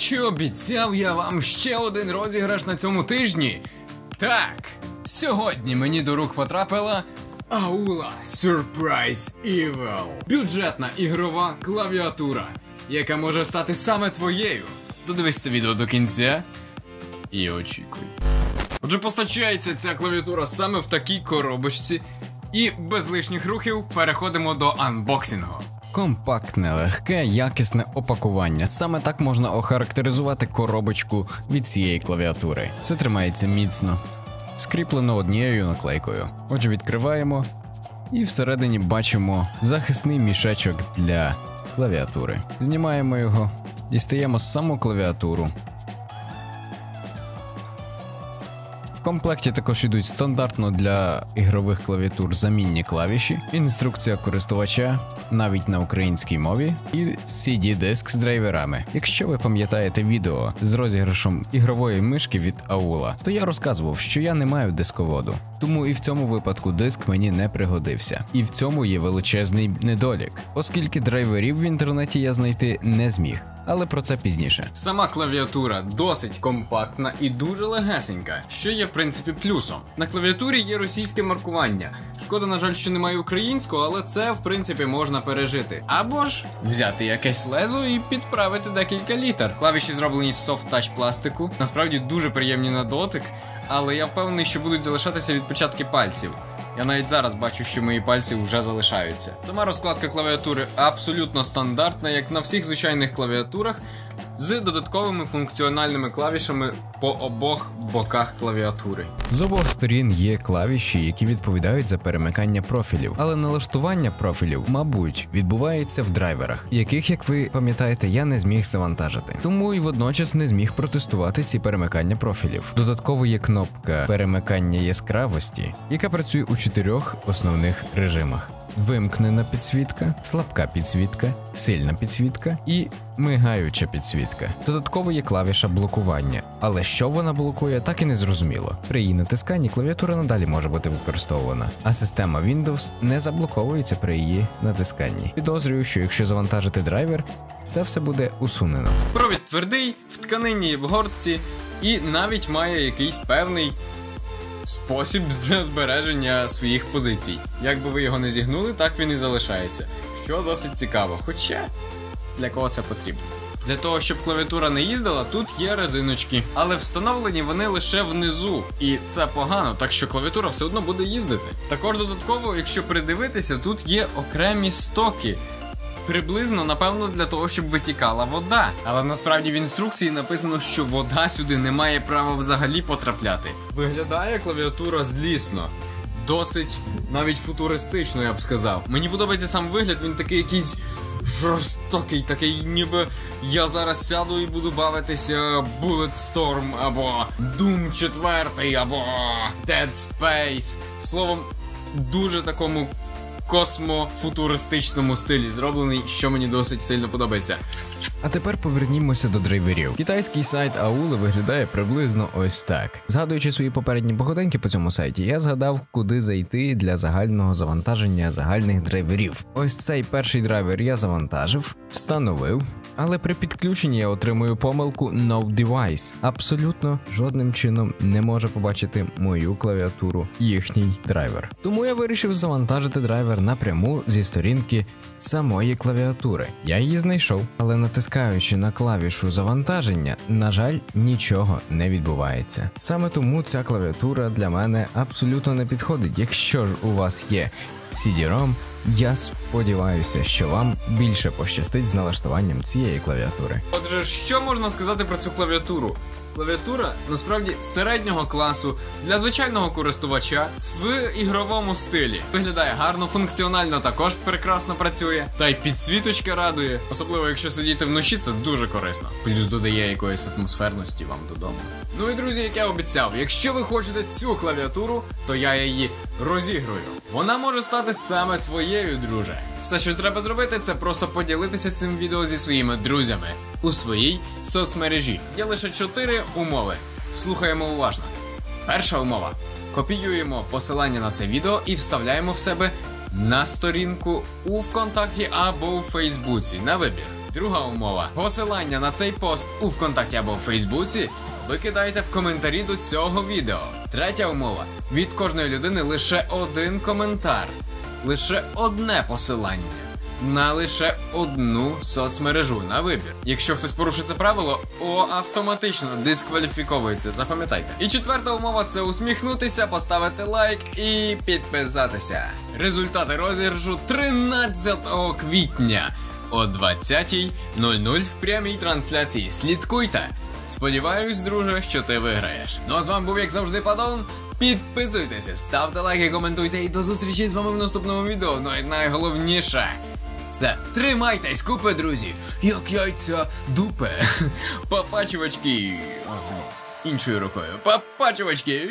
Чи обіцяв я вам ще один розіграш на цьому тижні? Так, сьогодні мені до рук потрапила Аула Surprise Evil. Бюджетна ігрова клавіатура, яка може стати саме твоєю. Додивись це відео до кінця і очікуй. Отже, постачається ця клавіатура саме в такій коробочці, і без лишніх рухів переходимо до анбоксингу. Компактне, легке, якісне опакування. Саме так можна охарактеризувати коробочку від цієї клавіатури. Все тримається міцно, скріплено однією наклейкою. Отже, відкриваємо і всередині бачимо захисний мішечок для клавіатури. Знімаємо його, дістаємо саму клавіатуру. В комплекті також йдуть стандартно для ігрових клавіатур замінні клавіші, інструкція користувача навіть на українській мові, і CD-диск з драйверами. Якщо ви пам'ятаєте відео з розіграшом ігрової мишки від Аула, то я розказував, що я не маю дисководу, тому і в цьому випадку диск мені не пригодився. І в цьому є величезний недолік, оскільки драйверів в інтернеті я знайти не зміг але про це пізніше. Сама клавіатура досить компактна і дуже легесенька, що є в принципі плюсом. На клавіатурі є російське маркування. Шкода, на жаль, що немає українського, але це в принципі можна пережити. Або ж взяти якесь лезо і підправити декілька літер. Клавіші зроблені з touch пластику. Насправді дуже приємні на дотик, але я впевнений, що будуть залишатися відпечатки пальців. Я навіть зараз бачу, що мої пальці вже залишаються. Сама розкладка клавіатури абсолютно стандартна, як на всіх звичайних клавіатурах, з додатковими функціональними клавішами по обох боках клавіатури. З обох сторін є клавіші, які відповідають за перемикання профілів, але налаштування профілів, мабуть, відбувається в драйверах, яких, як ви пам'ятаєте, я не зміг завантажити. Тому і водночас не зміг протестувати ці перемикання профілів. Додатково є кнопка перемикання яскравості, яка працює у чотирьох основних режимах вимкнена підсвітка, слабка підсвітка, сильна підсвітка і мигаюча підсвітка. Додатково є клавіша блокування, але що вона блокує, так і не зрозуміло. При її натисканні клавіатура надалі може бути використовувана, а система Windows не заблоковується при її натисканні. Підозрюю, що якщо завантажити драйвер, це все буде усунено. Провід твердий, в тканині в гортці, і навіть має якийсь певний спосіб для збереження своїх позицій. Як би ви його не зігнули, так він і залишається. Що досить цікаво. Хоча для кого це потрібно. Для того, щоб клавіатура не їздила, тут є резиночки, але встановлені вони лише внизу, і це погано, так що клавіатура все одно буде їздити. Також додатково, якщо придивитися, тут є окремі стоки, приблизно, напевно, для того, щоб витікала вода. Але насправді в інструкції написано, що вода сюди не має права взагалі потрапляти. Виглядає клавіатура злісно. Досить навіть футуристично, я б сказав. Мені подобається сам вигляд, він такий якийсь жорстокий, такий, ніби я зараз сяду і буду бавитися Bulletstorm або Doom 4, або Dead Space. Словом, дуже такому космофутуристичному стилі зроблений, що мені досить сильно подобається. А тепер повернімося до драйверів. Китайський сайт Аули виглядає приблизно ось так. Згадуючи свої попередні походеньки по цьому сайті, я згадав, куди зайти для загального завантаження загальних драйверів. Ось цей перший драйвер я завантажив, встановив. Але при підключенні я отримую помилку No Device. Абсолютно жодним чином не може побачити мою клавіатуру, їхній драйвер. Тому я вирішив завантажити драйвер напряму зі сторінки самої клавіатури. Я її знайшов, але натискаючи на клавішу завантаження, на жаль, нічого не відбувається. Саме тому ця клавіатура для мене абсолютно не підходить. Якщо ж у вас є CD-ROM, я сподіваюся, що вам більше пощастить з налаштуванням цієї клавіатури. Отже, що можна сказати про цю клавіатуру? Клавіатура насправді середнього класу для звичайного користувача в ігровому стилі. Виглядає гарно, функціонально також прекрасно працює. Та й підсвіточка радує, особливо якщо сидіти вночі, це дуже корисно. Плюс додає якоїсь атмосферності вам додому. Ну і друзі, як я обіцяв, якщо ви хочете цю клавіатуру, то я її розігрую. Вона може стати саме твоєю, друже. Все, що треба зробити, це просто поділитися цим відео зі своїми друзями у своїй соцмережі. Є лише чотири умови. Слухаємо уважно. Перша умова: копіюємо посилання на це відео і вставляємо в себе на сторінку у ВКонтакті або у Фейсбуці на вибір. Друга умова. Посилання на цей пост у ВКонтакті або в Фейсбуці ви кидаєте в коментарі до цього відео. Третя умова. Від кожної людини лише один коментар. Лише одне посилання. На лише одну соцмережу на вибір. Якщо хтось порушить це правило, о автоматично дискваліфіковується. Запам'ятайте. І четверта умова це усміхнутися, поставити лайк і підписатися. Результати розіграшу 13 квітня о 20.00 в прямій трансляції. Слідкуйте! Сподіваюсь, друже, що ти виграєш. Ну а з вами був, як завжди, Падон. Підписуйтеся, ставте лайки, коментуйте і до зустрічі з вами в наступному відео. Ну і найголовніше. Це тримайтесь, купи, друзі, як яйця дупе. Папачувачки. Іншою рукою. Папачувачки.